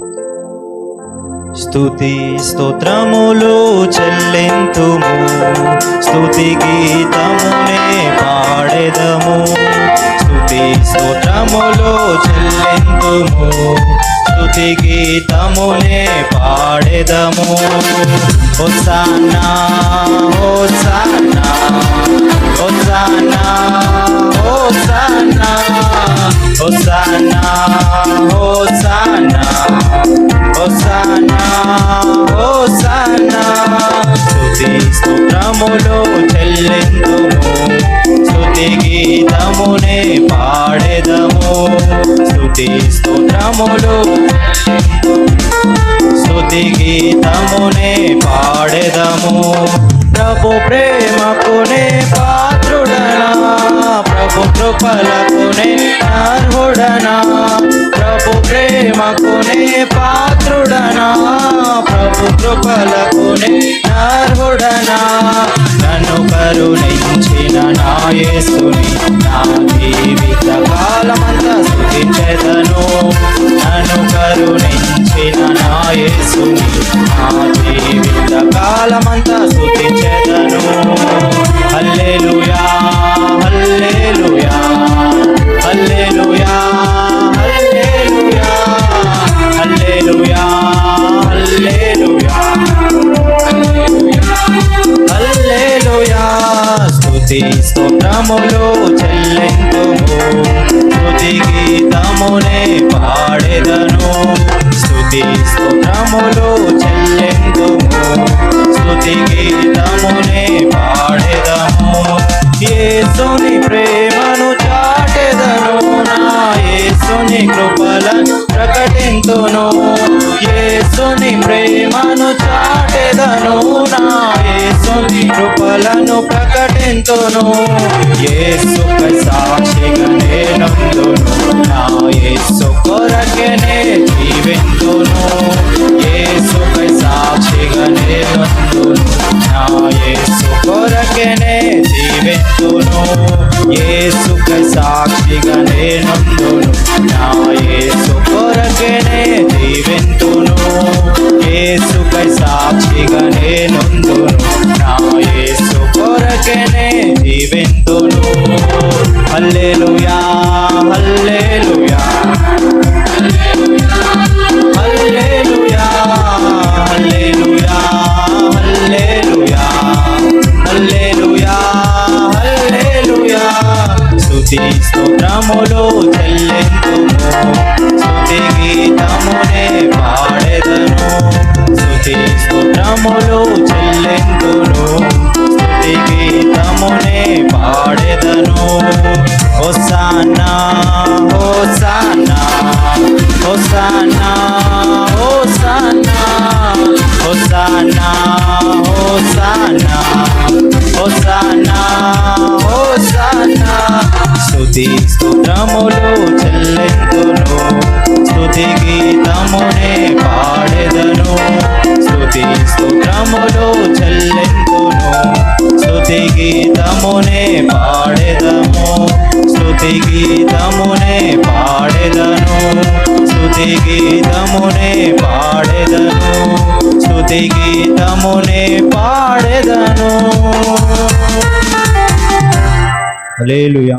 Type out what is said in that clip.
స్తుతి స్తోత్రములు చెల్లింతుము. స్తుతి గీతమునే పాడెదము. స్తుతి స్తోత్రములు చెల్లింతుము. స్తుతి గీతమునే పాడెదము. Hosanna hosanna hosanna hosanna hosanna hosanna. Hosanna hosanna hosanna స్తుతి స్తోత్రములు చెల్లిందుము. స్తుతి గీతమునే పాడెదము. స్తుతి స్తోత్రములు స్తుతి గీతమునే పాడెదము. ప్రభు ప్రేమకునే పాత్రుడనా? ప్రభు కృపలకునే అర్హుడనా? ప్రభు ప్రేమకునే పాత్రుడనా సేవలకునే నార్హుడనా నన్ను కరుణించిన నాయసుని నా జీవిత కాలమంతా సుఖించెదను నన్ను కరుణించిన నాయసుని నా జీవిత కాలమంతా సుఖించెదను స్తుతి స్తోత్రములు చెల్లింతుము స్తుతి గీతమునే పాడెదను. స్తుతి స్తోత్రములు చెల్లింతుము స్తుతి గీతమునే పాడెదము యేసుని ప్రేమను విశ్వాసం నీ కృపలను ప్రకటింతును. ఏసుకై సాక్షిగా నేనందును. నా ఏసు కొరకే నే జీవింతును. ఏసుకై సాక్షిగా నేనందును. నా ఏసు కొరకే నే జీవింతును. ఏసుకై సాక్షిగా నేను స్తుతి స్తోత్రములు చెల్లింతుము స్తుతి గీతమునే పాడెదను. స్తుతి స్తోత్రములు చెల్లింతును స్తుతి గీతమునే పాడెదను. Hosanna hosanna hosanna hosanna. Hosana, Hosana, Hosana, Hosana. Suti స్తోత్రములు ಮುನೆ ಪಾಡೆದನು. ಸ್ತುತಿಗೀತ ಮುನೆ ಪಾಡೆದನು. ಸ್ತುತಿಗೀತ ಮುನೆ ಪಾಡೆದನು. ಅಲೇಲುಯ